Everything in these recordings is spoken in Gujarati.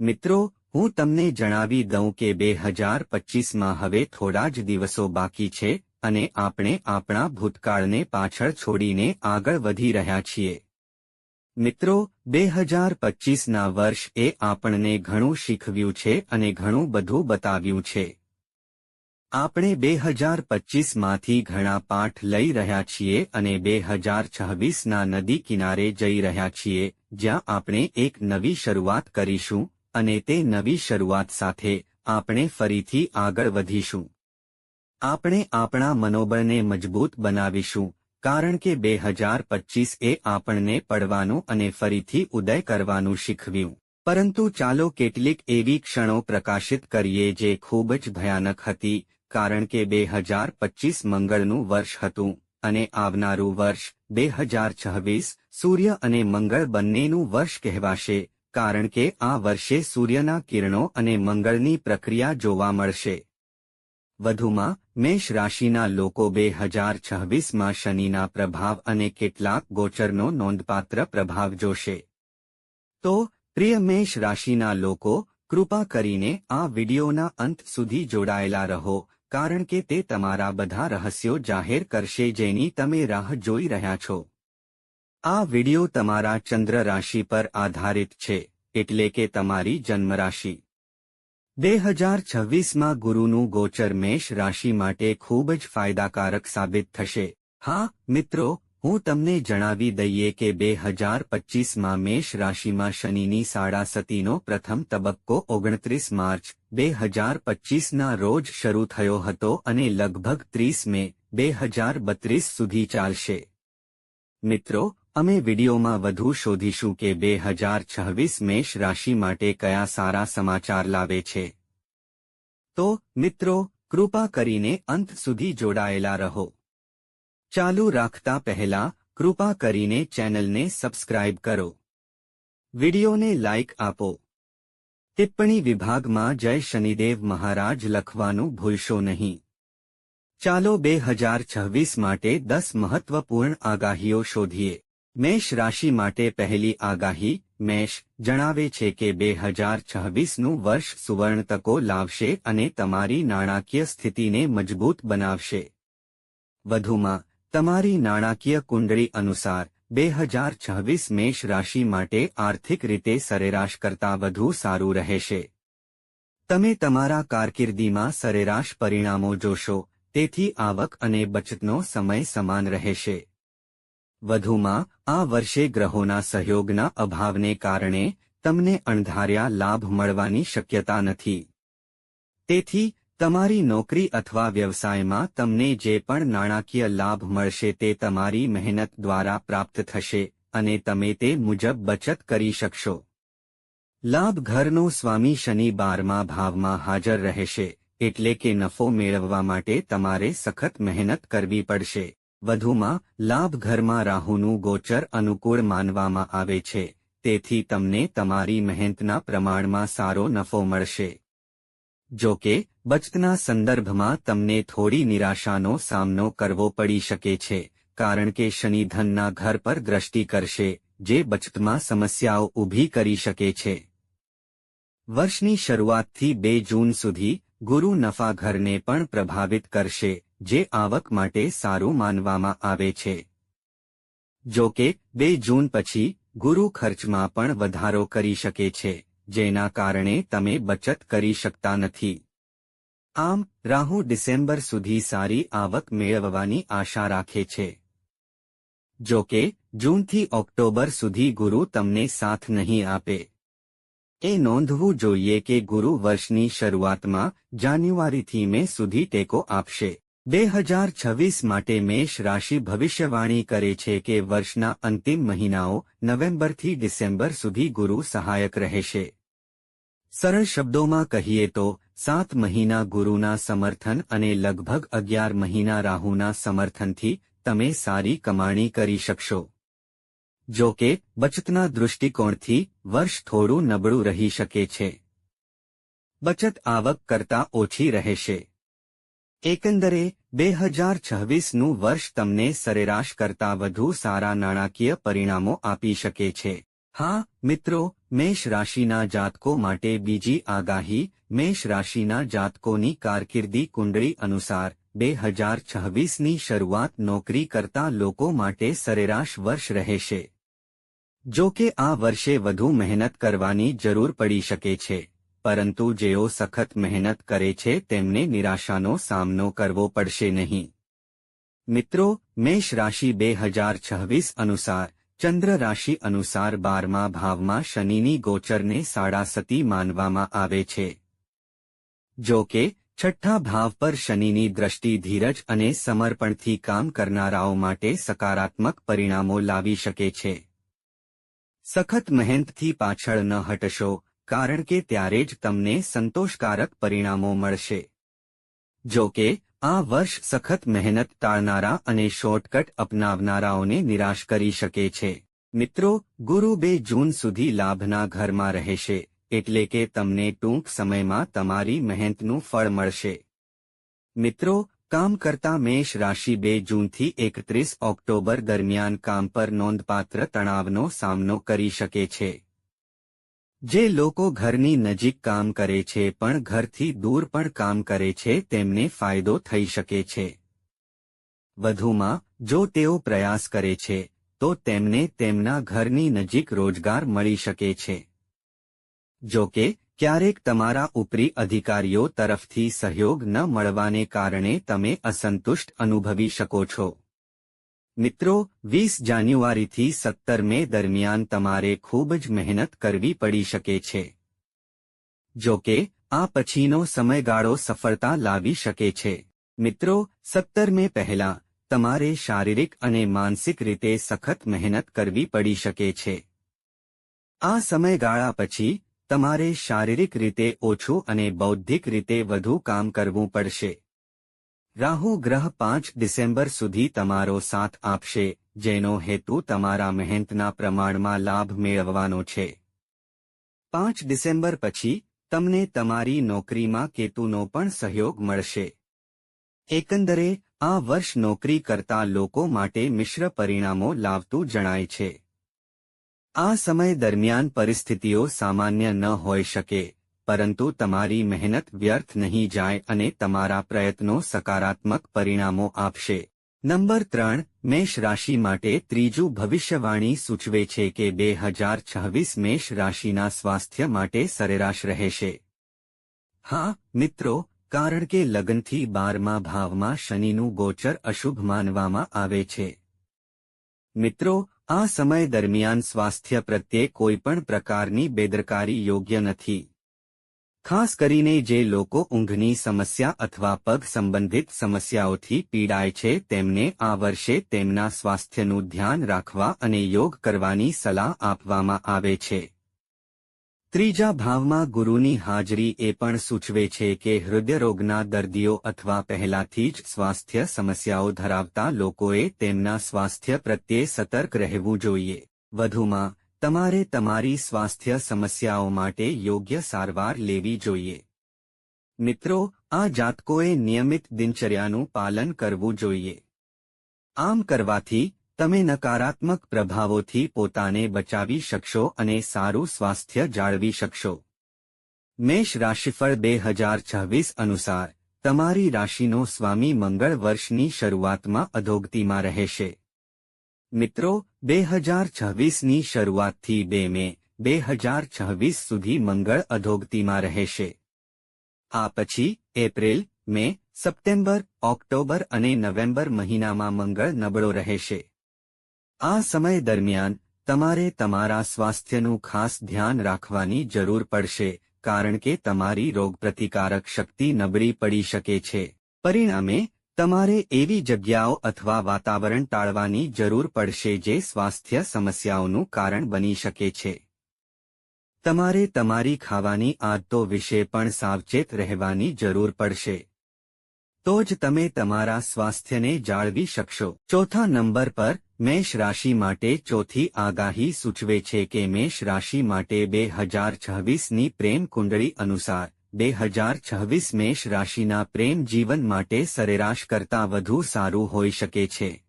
મિત્રો, હું તમને જણાવી દઉં કે બે હજાર પચીસમાં હવે થોડા જ દિવસો બાકી છે અને આપણે આપણા ભૂતકાળને પાછળ છોડીને આગળ વધી રહ્યા છીએ. મિત્રો, બે હજાર પચીસના વર્ષ એ આપણને ઘણું શીખવ્યું છે અને ઘણું બધું બતાવ્યું છે. આપણે બે હજાર પચીસમાંથી ઘણા પાઠ લઈ રહ્યા છીએ અને બે હજાર છવ્વીસના નદી કિનારે જઈ રહ્યા છીએ, જ્યાં આપણે એક નવી શરૂઆત કરીશું અને તે નવી શરૂઆત સાથે આપણે ફરીથી આગળ વધીશું. આપણે આપણા મનોબળને મજબૂત બનાવીશું, કારણ કે બે હજાર પચીસ એ આપણને પડવાનું અને ફરીથી ઉદય કરવાનું શીખવ્યું. પરંતુ ચાલો કેટલીક એવી ક્ષણો પ્રકાશિત કરીએ જે ખૂબ જ ભયાનક હતી, કારણ કે બે હજાર પચીસ મંગળનું વર્ષ હતું અને આવનારું વર્ષ બે હજાર છવ્વીસ સૂર્ય અને મંગળ બંનેનું વર્ષ કહેવાશે કારણ કે આ વર્ષે સૂર્યના કિરણો અને મંગળની પ્રક્રિયા જોવા મળશે. વધુમાં, મેષ રાશિના લોકો બે હજાર છવ્વીસમાં શનિના પ્રભાવ અને કેટલાક ગોચરનો નોંધપાત્ર પ્રભાવ જોશે. તો, પ્રિય મેષ રાશિના લોકો, કૃપા કરીને આ વિડિયોના અંત સુધી જોડાયેલા રહો, કારણ કે તે તમારા બધા રહસ્યો જાહેર કરશે જેની તમે રાહ જોઈ રહ્યા છો. આ વિડિયો તમારા ચંદ્ર રાશિ પર આધારિત છે, એટલે કે તમારી જન્મરાશિ. બે હજાર છવ્વીસમાં ગુરુનું ગોચર મેષ રાશિ માટે ખૂબ જ ફાયદાકારક સાબિત થશે. હા, મિત્રો, હું તમને જણાવી દઈએ કે બે હજાર પચીસમાં મેષ રાશિમાં શનિની સાડાસતીનો પ્રથમ તબક્કો ઓગણત્રીસ માર્ચ, બે હજાર પચીસના રોજ શરૂ થયો હતો અને લગભગ ત્રીસ મે, બે હજાર બત્રીસ સુધી ચાલશે. મિત્રો અમે વિડીયોમાં વધુ શોધીશું કે બે હજાર છવ્વીસ મેષ રાશિ માટે કયા સારા સમાચાર લાવે છે. તો, મિત્રો, કૃપા કરીને અંત સુધી જોડાયેલા રહો. ચાલુ રાખતા પહેલા, કૃપા કરીને ચેનલને સબસ્ક્રાઇબ કરો. વિડિયોને લાઇક આપો. ટિપ્પણી વિભાગમાં જય શનિદેવ મહારાજ લખવાનું ભૂલશો નહીં. ચાલો બે હજાર છવ્વીસ માટે દસ મહત્વપૂર્ણ આગાહીઓ શોધીએ. મેષ રાશિ માટે પહેલી આગાહી, મેષ, જણાવે છે કે બે હજાર છવ્વીસનું વર્ષ સુવર્ણ તકો લાવશે અને તમારી નાણાકીય સ્થિતિને મજબૂત બનાવશે. વધુમાં, તમારી નાણાકીય કુંડળી અનુસાર, બે હજાર છવ્વીસ મેષ રાશિ માટે આર્થિક રીતે સરેરાશ કરતાં વધુ સારું રહેશે. તમે તમારા કારકિર્દીમાં સરેરાશ પરિણામો જોશો, તેથી આવક અને બચતનો સમય સમાન રહેશે. વધુમાં, આ વર્ષે ગ્રહોના સહયોગના અભાવને કારણે તમને અણધાર્યા લાભ મળવાની શક્યતા નથી. તેથી, તમારી નોકરી અથવા વ્યવસાયમાં તમને જે પણ નાણાકીય લાભ મળશે તે તમારી મહેનત દ્વારા પ્રાપ્ત થશે અને તમે તે મુજબ બચત કરી શકશો. લાભ ઘરનો સ્વામી શનિ બારમા ભાવમાં હાજર રહેશે, એટલે કે નફો મેળવવા માટે તમારે સખત મહેનત કરવી પડશે. વધુમાં લાભ ઘરમાં રાહુનું ગોચર અનુકૂળ માનવામાં આવે છે, તેથી તમને તમારી મહેનતના પ્રમાણમાં સારો નફો મળશે. જો કે, બચતના સંદર્ભમાં તમને થોડી નિરાશાનો સામનો કરવો પડી શકે છે, કારણ કે શનિ ધનના ઘર પર દ્રષ્ટિ કરશે, જે બચતમાં સમસ્યાઓ ઊભી કરી શકે છે. વર્ષની શરૂઆતથી બે જૂન સુધી ગુરુ નફા ઘરને પણ પ્રભાવિત કરશે જે આવક માટે સારું માનવામાં આવે છે. જો કે, બે જૂન પછી ગુરુ ખર્ચમાં પણ વધારો કરી શકે છે, જેના કારણે તમે બચત કરી શકતા નથી. આમ, રાહુ ડિસેમ્બર સુધી સારી આવક મેળવવાની આશા રાખે છે. જો કે, જૂનથી ઓક્ટોબર સુધી ગુરુ તમને સાથ નહીં આપે. એ નોંધવું જોઈએ કે ગુરુ વર્ષની શરૂઆતમાં જાન્યુઆરીથી મે સુધી ટેકો આપશે. બે હજાર છવ્વીસ માટે મેષ રાશિ ભવિષ્યવાણી કરે છે કે વર્ષના અંતિમ મહિનાઓ નવેમ્બરથી ડિસેમ્બર સુધી ગુરુ સહાયક રહેશે. સરળ શબ્દોમાં કહીએ તો, સાત મહિના ગુરુના સમર્થન અને લગભગ અગિયાર મહિના રાહુના સમર્થનથી તમે સારી કમાણી કરી શકશો. જો કે, બચતના દૃષ્ટિકોણથી વર્ષ થોડું નબળું રહી શકે છે. બચત આવક કરતાં ઓછી રહેશે. એકંદરે, બે હજાર છવ્વીસનું વર્ષ તમને સરેરાશ કરતાં વધુ સારા નાણાકીય પરિણામો આપી શકે છે. હા, મિત્રો, મેષ રાશિના જાતકો માટે બીજી આગાહી, મેષ રાશિના જાતકોની કારકિર્દી કુંડળી અનુસાર, બે હજાર છવ્વીસની શરૂઆત નોકરી કરતા લોકો માટે સરેરાશ વર્ષ રહેશે. જો કે આ વર્ષે વધુ મહેનત કરવાની જરૂર પડી શકે છે. પરંતુ જેઓ સખત મહેનત કરે છે, તેમને નિરાશાનો સામનો કરવો પડશે નહીં. મિત્રો, મેષ રાશિ બે અનુસાર, ચંદ્ર રાશિ અનુસાર બારમા ભાવમાં શનિની ગોચરને સાડાસતી માનવામાં આવે છે. જો કે, છઠ્ઠા ભાવ પર શનિની દ્રષ્ટિ ધીરજ અને સમર્પણથી કામ કરનારાઓ માટે સકારાત્મક પરિણામો લાવી શકે છે. સખત મહેનતથી પાછળ ન હટશો કારણ કે ત્યારે જ તમને સંતોષકારક પરિણામો મળશે. જો કે, આ વર્ષ સખત મહેનત ટાળનારા અને શોર્ટકટ અપનાવનારાઓને નિરાશ કરી શકે છે. મિત્રો, ગુરુ બે જૂન સુધી લાભના ઘરમાં રહેશે, એટલે કે તમને ટૂંક સમયમાં તમારી મહેનતનું ફળ મળશે. મિત્રો, કામ કરતા મેષ રાશિ બે જૂનથી એકત્રીસ ઓક્ટોબર દરમિયાન કામ પર નોંધપાત્ર તણાવનો સામનો કરી શકે છે. જે લોકો ઘરની નજીક કામ કરે છે પણ ઘરથી દૂર પણ કામ કરે છે તેમને ફાયદો થઈ શકે છે. વધુમાં, જો તેઓ પ્રયાસ કરે છે, તો તેમને તેમના ઘરની નજીક રોજગાર મળી શકે છે. જો કે, ક્યારેક તમારા ઉપરી અધિકારીઓ તરફથી સહયોગ ન મળવાને કારણે તમે અસંતુષ્ટ અનુભવી શકો છો. મિત્રો, વીસ જાન્યુઆરીથી સત્તર મે દરમિયાન તમારે ખૂબ જ મહેનત કરવી પડી શકે છે. જો કે, આ પછીનો સમયગાળો સફળતા લાવી શકે છે. મિત્રો, સત્તર મે પહેલા તમારે શારીરિક અને માનસિક રીતે સખત મહેનત કરવી પડી શકે છે. આ સમયગાળા પછી તમારે શારીરિક રીતે ઓછું અને બૌદ્ધિક રીતે વધુ કામ કરવું પડશે. રાહુ ગ્રહ પાંચ ડિસેમ્બર સુધી તમારો સાથ આપશે, જેનો હેતુ તમારા મહેનતના પ્રમાણમાં લાભ મેળવવાનો છે. પાંચ ડિસેમ્બર પછી, તમને તમારી નોકરીમાં કેતુનો પણ સહયોગ મળશે. એકંદરે, આ વર્ષ નોકરી કરતા લોકો માટે મિશ્ર પરિણામો લાવતું જણાય છે. આ સમય દરમિયાન પરિસ્થિતિઓ સામાન્ય ન હોઈ શકે. પરંતુ તમારી મહેનત વ્યર્થ નહીં જાય અને તમારા પ્રયત્નો સકારાત્મક પરિણામો આપશે. નંબર ત્રણ, મેષ રાશિ માટે ત્રીજું ભવિષ્યવાણી સૂચવે છે કે બે હજાર છવ્વીસ મેષ રાશિના સ્વાસ્થ્ય માટે સરેરાશ રહેશે. હા, મિત્રો, કારણ કે લગ્નથી બારમા ભાવમાં શનિનું ગોચર અશુભ માનવામાં આવે છે. મિત્રો, આ સમય દરમિયાન સ્વાસ્થ્ય પ્રત્યે કોઈપણ પ્રકારની બેદરકારી યોગ્ય નથી. ખાસ કરીને જે લોકો ઊંઘની સમસ્યા અથવા પગ સંબંધિત સમસ્યાઓથી પીડાય છે, તેમને આ વર્ષે તેમના સ્વાસ્થ્યનું ધ્યાન રાખવા અને યોગ કરવાની સલાહ આપવામાં આવે છે. ત્રીજા ભાવમાં ગુરુની હાજરી એ પણ સૂચવે છે કે હૃદયરોગના દર્દીઓ અથવા પહેલાથી જ સ્વાસ્થ્ય સમસ્યાઓ ધરાવતા લોકોએ તેમના સ્વાસ્થ્ય પ્રત્યે સતર્ક રહેવું જોઈએ. વધુમાં તમારે તમારી સ્વાસ્થ્ય સમસ્યાઓ માટે યોગ્ય સારવાર લેવી જોઈએ. મિત્રો, આ જાતકોએ નિયમિત દિનચર્યાનું પાલન કરવું જોઈએ. આમ કરવાથી, તમે નકારાત્મક પ્રભાવોથી પોતાને બચાવી શકશો અને સારું સ્વાસ્થ્ય જાળવી શકશો. મેષ રાશિફળ બે હજાર છવ્વીસ અનુસાર, તમારી રાશિનો સ્વામી મંગળ વર્ષની શરૂઆતમાં અધોગતિમાં રહેશે. મિત્રો બે હજાર છવ્વીસની શરૂઆતથી બે મે બે હજાર છવ્વીસ સુધી મંગળ અધોગતિમાં રહેશે. આ પછી એપ્રિલ, મે, સપ્ટેમ્બર, ઓક્ટોબર અને નવેમ્બર મહિનામાં મંગળ નબળો રહેશે. આ સમય દરમિયાન તમારે તમારા સ્વાસ્થ્યનું ખાસ ધ્યાન રાખવાની જરૂર પડશે, કારણ કે તમારી રોગપ્રતિકારક શક્તિ નબળી પડી શકે છે. પરિણામે તમારે એવી જગ્યાઓ અથવા વાતાવરણ ટાળવાની જરૂર પડશે જે સ્વાસ્થ્ય સમસ્યાઓનું કારણ બની શકે છે. તમારે તમારી ખાવાની આદતો વિશે પણ સાવચેત રહેવાની જરૂર પડશે. તો જ તમે તમારા સ્વાસ્થ્યને જાળવી શકશો. ચોથા નંબર પર, મેષ રાશિ માટે ચોથી આગાહી સૂચવે છે કે મેષ રાશિ માટે બે હજાર છવ્વીસની પ્રેમ કુંડળી અનુસાર બે હજાર છવ્વીસ મેષ રાશિના પ્રેમ જીવન માટે સરેરાશ કરતાં વધુ સારું હોઈ શકે છે.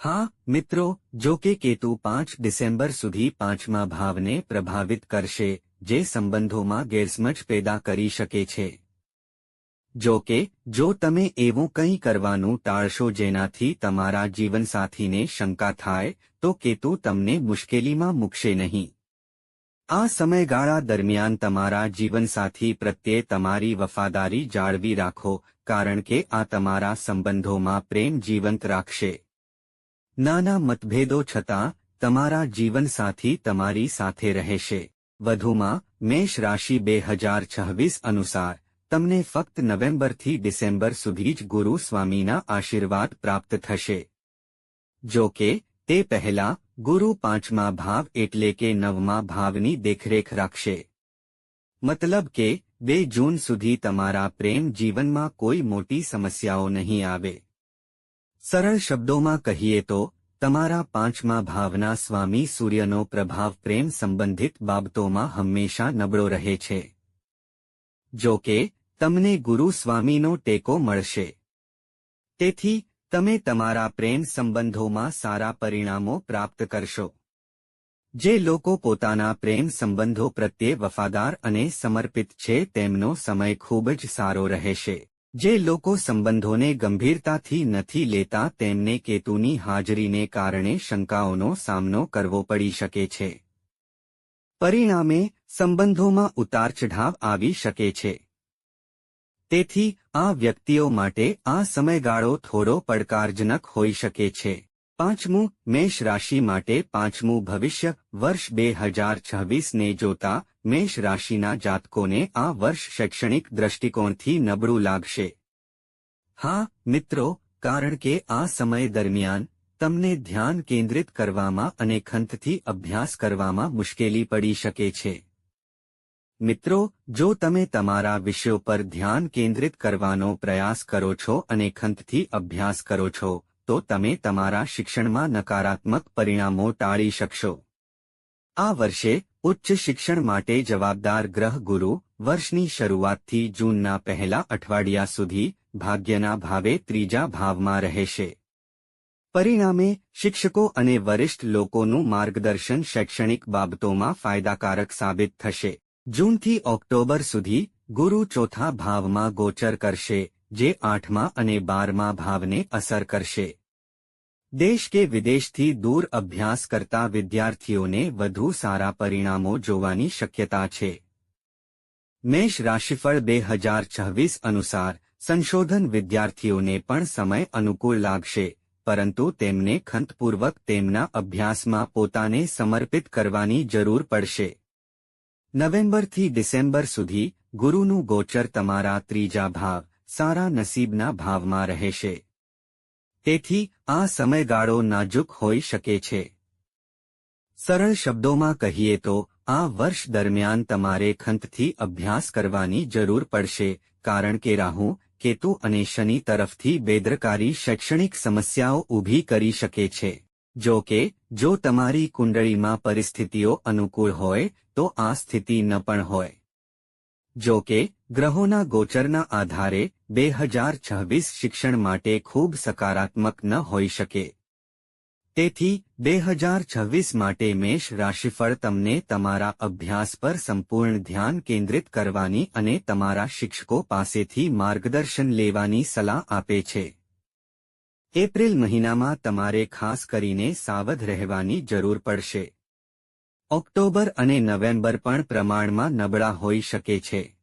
હા, મિત્રો, જો કે કેતુ પાંચ ડિસેમ્બર સુધી પાંચમા ભાવને પ્રભાવિત કરશે, જે સંબંધોમાં ગેરસમજ પેદા કરી શકે છે. જો કે, જો તમે એવું કંઈ કરવાનું ટાળશો જેનાથી તમારા જીવનસાથીને શંકા થાય, તો કેતુ તમને મુશ્કેલીમાં મૂકશે નહીં. આ સમયગાળા દરમિયાન તમારા જીવનસાથી પ્રત્યે તમારી વફાદારી જાળવી રાખો, કારણ કે આ તમારા સંબંધોમાં પ્રેમ જીવંત રાખશે. નાના મતભેદો છતાં, તમારા જીવનસાથી તમારી સાથે રહેશે. વધુમાં, મેષ રાશિ બે હજાર છવ્વીસ અનુસાર, તમને ફક્ત નવેમ્બરથી ડિસેમ્બર સુધી જ ગુરુ સ્વામીના આશીર્વાદ પ્રાપ્ત થશે. જો કે, તે પહેલા ગુરુ પાંચમા ભાવ એટલે કે નવમા ભાવની દેખરેખ રાખશે. મતલબ કે, બે જૂન સુધી તમારા પ્રેમ જીવનમાં કોઈ મોટી સમસ્યાઓ નહીં આવે. સરળ શબ્દોમાં કહીએ તો, તમારા પાંચમા ભાવના સ્વામી સૂર્યનો પ્રભાવ પ્રેમ સંબંધિત બાબતોમાં હંમેશા નબળો રહે છે. જો કે, તમને ગુરુ સ્વામીનો ટેકો મળશે. તેથી તમે તમારા પ્રેમ સંબંધોમાં સારા પરિણામો પ્રાપ્ત કરશો. જે લોકો પોતાના પ્રેમ સંબંધો પ્રત્યે વફાદાર અને સમર્પિત છે, તેમનો સમય ખૂબ જ સારો રહેશે. જે લોકો સંબંધોને ગંભીરતાથી નથી લેતા, તેમને કેતુની હાજરીને કારણે શંકાઓનો સામનો કરવો પડી શકે છે. પરિણામે, સંબંધોમાં ઉતાર ચઢાવ આવી શકે છે. તેથી આ વ્યક્તિઓ માટે આ સમયગાળો થોડો પડકારજનક હોઈ શકે છે. પાંચમું, મેષ રાશિ માટે પાંચમું ભવિષ્ય, વર્ષ બે હજાર છવ્વીસને જોતા મેષ રાશિના જાતકોને આ વર્ષ શૈક્ષણિક દ્રષ્ટિકોણથી નબળું લાગશે. હા, મિત્રો, કારણ કે આ સમય દરમિયાન તમને ધ્યાન કેન્દ્રિત કરવામાં અને ખંતથી અભ્યાસ કરવામાં મુશ્કેલી પડી શકે છે. મિત્રો, જો તમે તમારા વિષયો પર ધ્યાન કેન્દ્રિત કરવાનો પ્રયાસ કરો છો અને ખંતથી અભ્યાસ કરો છો, તો તમે તમારા શિક્ષણમાં નકારાત્મક પરિણામો ટાળી શકશો. આ વર્ષે ઉચ્ચ શિક્ષણ માટે જવાબદાર ગ્રહ ગુરુ વર્ષની શરૂઆતથી જૂનના પહેલા અઠવાડિયા સુધી ભાગ્યના ભાવે ત્રીજા ભાવમાં રહેશે. પરિણામે, શિક્ષકો અને વરિષ્ઠ લોકોનું માર્ગદર્શન શૈક્ષણિક બાબતોમાં ફાયદાકારક સાબિત થશે. જૂનથી ઓક્ટોબર સુધી ગુરુ ચોથા ભાવમાં ગોચર કરશે, જે આઠમા અને બારમા ભાવને અસર કરશે. દેશ કે વિદેશથી દૂર અભ્યાસ કરતા વિદ્યાર્થીઓને વધુ સારા પરિણામો જોવાની શક્યતા છે. મેષ રાશિફળ બે હજાર છવ્વીસ અનુસાર સંશોધન વિદ્યાર્થીઓને પણ સમય અનુકૂળ લાગશે, પરંતુ તેમને ખંતપૂર્વક તેમના અભ્યાસમાં પોતાને સમર્પિત કરવાની જરૂર પડશે. નવેમ્બરથી ડિસેમ્બર સુધી ગુરુનું ગોચર તમારા ત્રીજા ભાવ, સારા નસીબના ભાવમાં રહેશે. તેથી, આ સમયગાળો નાજુક હોઈ શકે છે. સરળ શબ્દોમાં કહીએ તો, આ વર્ષ દરમિયાન તમારે ખંતથી અભ્યાસ કરવાની જરૂર પડશે, કારણ કે રાહુ, કેતુ અને શનિ તરફથી બેદરકારી શૈક્ષણિક સમસ્યાઓ ઊભી કરી શકે છે. જો કે જો તમારી કુંડળીમાં પરિસ્થિતિઓ અનુકૂળ હોય, તો આ સ્થિતિ ન પણ હોય. જો કે, ગ્રહોના ગોચરના આધારે, બે હજાર છવ્વીસ શિક્ષણ માટે ખૂબ સકારાત્મક ન હોઈ શકે. તેથી, બે હજાર છવ્વીસ માટે મેષ રાશિફળ તમને તમારા અભ્યાસ પર સંપૂર્ણ ધ્યાન કેન્દ્રિત કરવાની અને તમારા શિક્ષકો પાસેથી માર્ગદર્શન લેવાની સલાહ આપે છે. એપ્રિલ મહિનામાં તમારે ખાસ કરીને સાવધ રહેવાની જરૂર પડશે. ઓક્ટોબર અને નવેમ્બર પણ પ્રમાણમાં નબળા હોઈ શકે છે.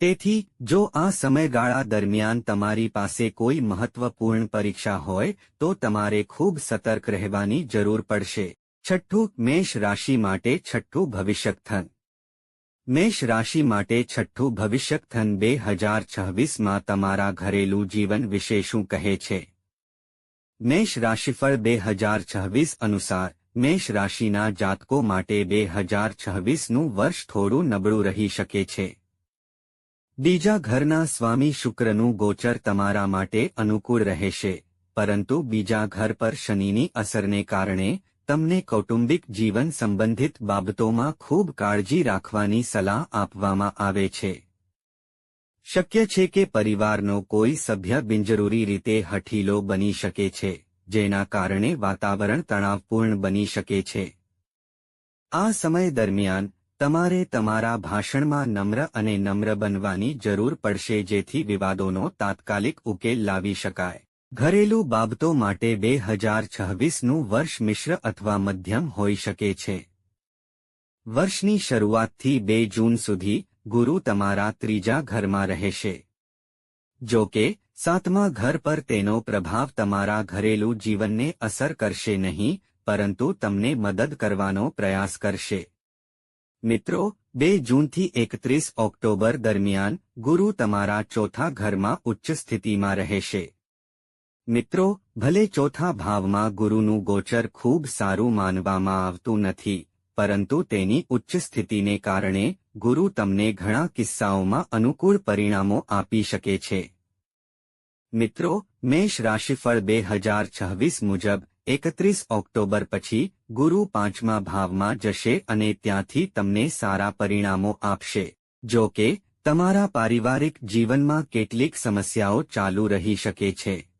તેથી, જો આ સમયગાળા દરમિયાન તમારી પાસે કોઈ મહત્વપૂર્ણ પરીક્ષા હોય, તો તમારે ખૂબ સતર્ક રહેવાની જરૂર પડશે. છઠ્ઠું, મેષ રાશિ માટે છઠ્ઠું ભવિષ્યકથન મેષ રાશિ માટે છઠ્ઠું ભવિષ્યકથન બે હજાર છવ્વીસમાં તમારા ઘરેલું જીવન વિશે શું કહે છે? મેષ રાશિફળ બે હજાર છવ્વીસ અનુસાર, મેષ રાશિના જાતકો માટે બે હજાર છવ્વીસનું વર્ષ થોડું નબળું રહી શકે છે. બીજા ઘરના સ્વામી શુક્રનું ગોચર તમારા માટે અનુકૂળ રહેશે, પરંતુ બીજા ઘર પર શનિની અસરને કારણે તમને કૌટુંબિક જીવન સંબંધિત બાબતોમાં ખૂબ કાળજી રાખવાની સલાહ આપવામાં આવે છે. શક્ય છે કે પરિવારનો કોઈ સભ્ય બિનજરૂરી રીતે હઠીલો બની શકે છે, જેના કારણે વાતાવરણ તણાવપૂર્ણ બની શકે છે. આ સમય દરમિયાન, તમારે તમારા ભાષણમાં નમ્ર અને નમ્ર બનવાની જરૂર પડશે જેથી વિવાદોનો તાત્કાલિક ઉકેલ લાવી શકાય. ઘરેલું બાબતો માટે બે હજાર છવ્વીસનું વર્ષ મિશ્ર અથવા મધ્યમ હોઈ શકે છે. વર્ષની શરૂઆતથી બે જૂન સુધી, ગુરુ તમારા ત્રીજા ઘરમાં રહેશે. જો કે, સાતમા ઘર પર તેનો પ્રભાવ તમારા ઘરેલું જીવનને અસર કરશે નહીં, પરંતુ તમને મદદ કરવાનો પ્રયાસ કરશે. મિત્રો, બે જૂનથી એકત્રીસ ઓક્ટોબર દરમિયાન, ગુરુ તમારા ચોથા ઘરમાં ઉચ્ચ સ્થિતિમાં રહેશે. મિત્રો, ભલે ચોથા ભાવમાં ગુરુનું ગોચર ખૂબ સારું માનવામાં આવતું નથી, પરંતુ તેની ઉચ્ચ સ્થિતિને કારણે ગુરુ તમને ઘણા કિસ્સાઓમાં અનુકૂળ પરિણામો આપી શકે છે. મિત્રો, મેષ રાશિફળ બે હજાર છવ્વીસ મુજબ, એકત્રીસ ઓક્ટોબર પછી ગુરુ પાંચમા ભાવમાં જશે અને ત્યાંથી તમને સારા પરિણામો આપશે. જો કે, તમારા પારિવારિક જીવનમાં કેટલીક સમસ્યાઓ ચાલુ રહી શકે છે.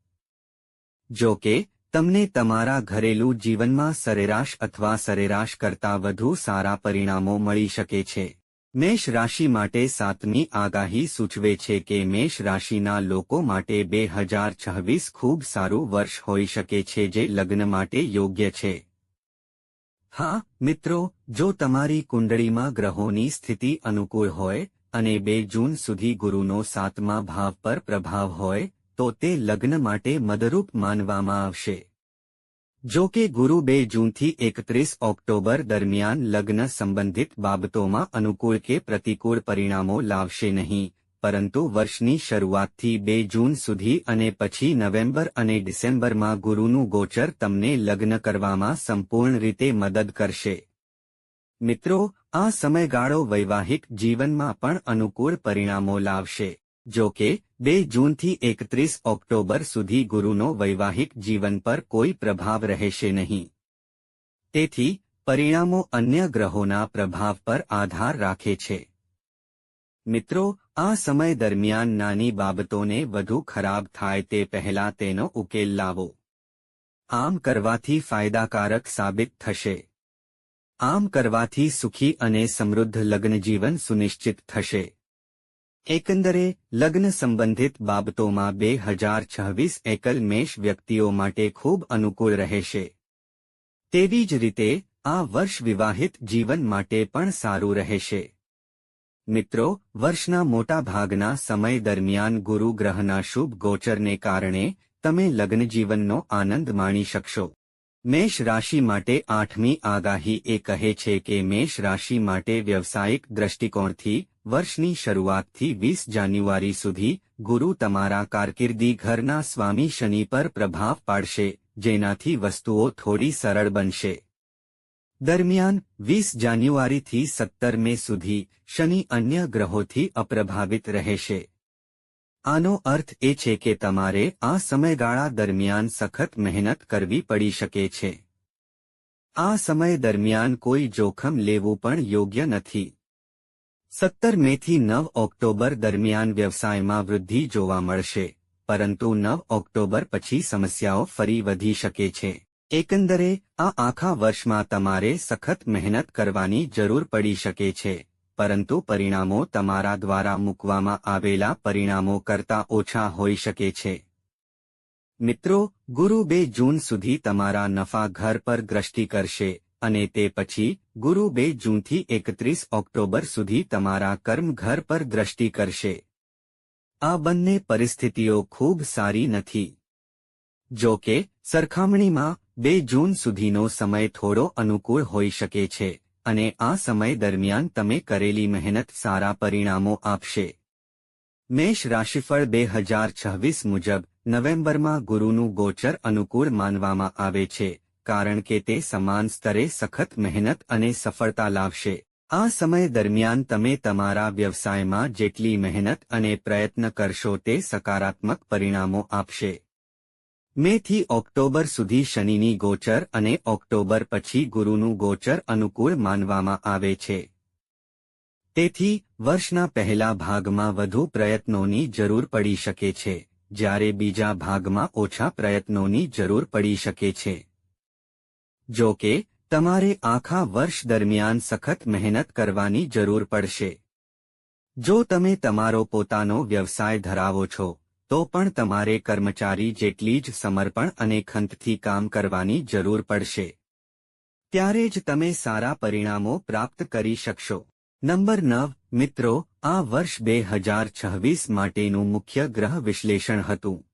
જો કે તમને તમારા ઘરેલું જીવનમાં સરેરાશ અથવા સરેરાશ કરતાં વધુ સારા પરિણામો મળી શકે છે. મેષ રાશિ માટે સાતમી આગાહી સૂચવે છે કે મેષ રાશિના લોકો માટે બે હજાર છવ્વીસ ખૂબ સારું વર્ષ હોઈ શકે છે જે લગ્ન માટે યોગ્ય છે. હા, મિત્રો, જો તમારી કુંડળીમાં ગ્રહોની સ્થિતિ અનુકૂળ હોય અને બે જૂન સુધી ગુરુનો સાતમા ભાવ પર પ્રભાવ હોય તો તે લગ્ન માટે મદરૂપ માનવામાં આવશે. જો કે ગુરુ બે જૂનથી એકત્રીસ ઓક્ટોબર દરમિયાન લગ્ન સંબંધિત બાબતોમાં અનુકૂળ કે પ્રતિકૂળ પરિણામો લાવશે નહીં, પરંતુ વર્ષની શરૂઆતથી બે જૂન સુધી અને પછી નવેમ્બર અને ડિસેમ્બરમાં ગુરુનું ગોચર તમને લગ્ન કરવામાં સંપૂર્ણ રીતે મદદ કરશે. મિત્રો, આ સમયગાળો વૈવાહિક જીવનમાં પણ અનુકૂળ પરિણામો લાવશે. જો કે, બે જૂનથી એકત્રીસ ઓક્ટોબર સુધી ગુરુનો વૈવાહિક જીવન પર કોઈ પ્રભાવ રહેશે નહીં. તેથી, પરિણામો અન્ય ગ્રહોના પ્રભાવ પર આધાર રાખે છે. મિત્રો, આ સમય દરમિયાન નાની બાબતોને વધુ ખરાબ થાય તે પહેલા તેનો ઉકેલ લાવો. આમ કરવાથી ફાયદાકારક સાબિત થશે. આમ કરવાથી સુખી અને સમૃદ્ધ લગ્નજીવન સુનિશ્ચિત થશે. એકંદરે, લગ્ન સંબંધિત બાબતોમાં બે હજાર છવ્વીસ એકલ મેષ વ્યક્તિઓ માટે ખૂબ અનુકૂળ રહેશે. તેવી જ રીતે, આ વર્ષ વિવાહિત જીવન માટે પણ સારું રહેશે. મિત્રો, વર્ષના મોટા ભાગના સમય દરમિયાન ગુરુ ગ્રહના શુભ ગોચરને કારણે, તમે લગ્નજીવનનો આનંદ માણી શકશો. મેષ રાશિ માટે આઠમી આગાહી એ કહે છે કે મેષ રાશિ માટે વ્યવસાયિક દ્રષ્ટિકોણથી વર્ષની શરૂઆતથી વીસ જાન્યુઆરી સુધી, ગુરુ તમારા કારકિર્દી ઘરના સ્વામી શનિ પર પ્રભાવ પાડશે, જેનાથી વસ્તુઓ થોડી સરળ બનશે. દરમિયાન, વીસ જાન્યુઆરીથી સત્તર મે સુધી, શનિ અન્ય ગ્રહોથી અપ્રભાવિત રહેશે. આનો અર્થ એ છે કે તમારે આ સમયગાળા દરમિયાન સખત મહેનત કરવી પડી શકે છે. આ સમય દરમિયાન કોઈ જોખમ લેવું પણ યોગ્ય નથી. સત્તર મેથી નવ ઓક્ટોબર દરમિયાન વ્યવસાયમાં વૃદ્ધિ જોવા મળશે, પરંતુ નવ ઓક્ટોબર પછી સમસ્યાઓ ફરી વધી શકે છે. એકંદરે, આ આખા વર્ષમાં તમારે સખત મહેનત કરવાની જરૂર પડી શકે છે, પરંતુ પરિણામો તમારા દ્વારા મૂકવામાં આવેલા પરિણામો કરતાં ઓછા હોઈ શકે છે. મિત્રો, ગુરુ બે જૂન સુધી તમારા નફા ઘર પર દ્રષ્ટિ કરશે, અને તે પછી ગુરુ બે જૂનથી એકત્રીસ ઓક્ટોબર સુધી તમારા કર્મ ઘર પર દ્રષ્ટિ કરશે. આ બંને પરિસ્થિતિઓ ખૂબ સારી નથી. જો કે, સરખામણીમાં, બે જૂન સુધીનો સમય થોડો અનુકૂળ હોઈ શકે છે, અને આ સમય દરમિયાન તમે કરેલી મહેનત સારા પરિણામો આપશે. મેષ રાશિફળ બે હજાર છવ્વીસ મુજબ, નવેમ્બરમાં ગુરુનું ગોચર અનુકૂળ માનવામાં આવે છે. કારણ કે તે સમાન સ્તરે સખત મહેનત અને સફળતા લાવશે. આ સમય દરમિયાન તમે તમારા વ્યવસાયમાં જેટલી મહેનત અને પ્રયત્ન કરશો તે સકારાત્મક પરિણામો આપશે. મેથી ઓક્ટોબર સુધી શનિની ગોચર અને ઓક્ટોબર પછી ગુરુનું ગોચર અનુકૂળ માનવામાં આવે છે. તેથી, વર્ષના પહેલા ભાગમાં વધુ પ્રયત્નોની જરૂર પડી શકે છે, જ્યારે બીજા ભાગમાં ઓછા પ્રયત્નોની જરૂર પડી શકે છે. જો કે, તમારે આખા વર્ષ દરમિયાન સખત મહેનત કરવાની જરૂર પડશે. જો તમે તમારો પોતાનો વ્યવસાય ધરાવો છો, તો પણ તમારે કર્મચારી જેટલી જ સમર્પણ અને ખંતથી કામ કરવાની જરૂર પડશે. ત્યારે જ તમે સારા પરિણામો પ્રાપ્ત કરી શકશો. નંબર નવ, મિત્રો, આ વર્ષ બે હજાર છવ્વીસ માટેનું મુખ્ય ગ્રહ વિશ્લેષણ હતું.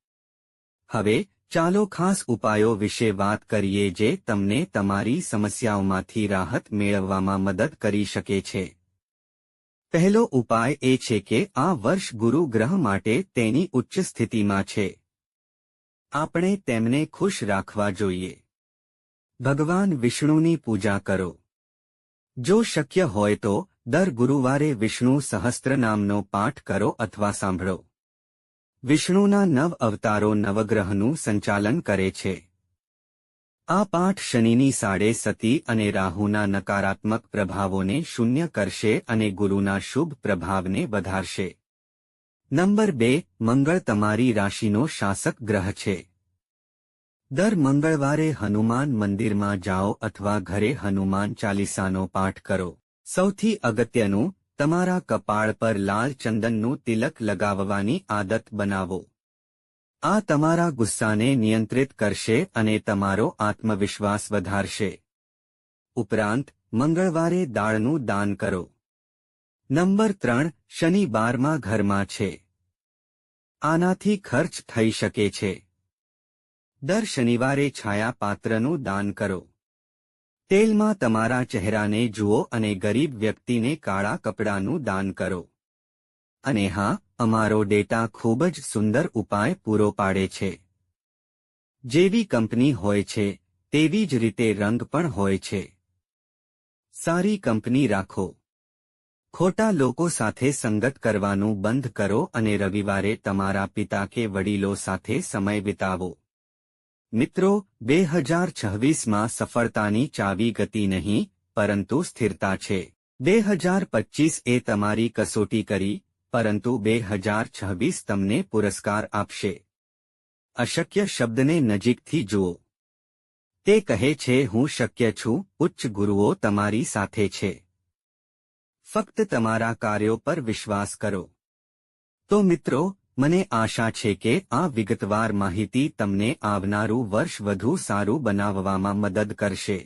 હવે ચાલો ખાસ ઉપાયો વિશે વાત કરીએ જે તમને તમારી સમસ્યાઓમાંથી રાહત મેળવવામાં મદદ કરી શકે છે. પહેલો ઉપાય એ છે કે આ વર્ષ ગુરુ ગ્રહ માટે તેની ઉચ્ચ સ્થિતિમાં છે. આપણે તેમને ખુશ રાખવા જોઈએ. ભગવાન વિષ્ણુની પૂજા કરો. જો શક્ય હોય તો, દર ગુરુવારે વિષ્ણુ સહસ્ત્ર નામનો પાઠ કરો અથવા સાંભળો. વિષ્ણુના નવ અવતારો નવગ્રહનું સંચાલન કરે છે. આ પાઠ શનિની સાડે સતી અને રાહુના નકારાત્મક પ્રભાવોને શૂન્ય કરશે અને ગુરુના શુભ પ્રભાવને વધારશે. નંબર બે, મંગળ તમારી રાશિનો શાસક ગ્રહ છે. દર મંગળવારે હનુમાન મંદિરમાં જાઓ અથવા ઘરે હનુમાન ચાલીસાનો પાઠ કરો. સૌથી અગત્યનું તમારા કપાળ પર લાલ ચંદનનું તિલક લગાવવાની આદત બનાવો. આ તમારા ગુસ્સાને નિયંત્રિત કરશે અને તમારો આત્મવિશ્વાસ વધારશે. ઉપરાંત, મંગળવારે દાળનું દાન કરો. નંબર ત્રણ, શનિવારમાં ઘરમાં છે. આનાથી ખર્ચ થઈ શકે છે. દર શનિવારે છાયા પાત્રનું દાન કરો. તેલમાં તમારા ચહેરાને જુઓ અને ગરીબ વ્યક્તિને કાળા કપડાનું દાન કરો. અને હા, અમારો ડેટા ખૂબ જ સુંદર ઉપાય પૂરો પાડે છે. જેવી કંપની હોય છે, તેવી જ રીતે રંગ પણ હોય છે. સારી કંપની રાખો. ખોટા લોકો સાથે સંગત કરવાનું બંધ કરો અને રવિવારે તમારા પિતા કે વડીલો સાથે સમય વિતાવો. મિત્રો, બે હજાર છવ્વીસમાં સફળતાની ચાવી ગતિ નહીં, પરંતુ સ્થિરતા છે. બે હજાર પચીસ એ તમારી કસોટી કરી, પરંતુ બે હજાર છવ્વીસ તમને પુરસ્કાર આપશે. અશક્ય શબ્દને નજીકથી જુઓ. તે કહે છે, હું શક્ય છું, ઉચ્ચ ગુરુઓ તમારી સાથે છે. ફક્ત તમારા કાર્યો પર વિશ્વાસ કરો. તો મિત્રો મને આશા છે કે આ વિગતવાર માહિતી તમને આવનારું વર્ષ વધુ સારું બનાવવામાં મદદ કરશે.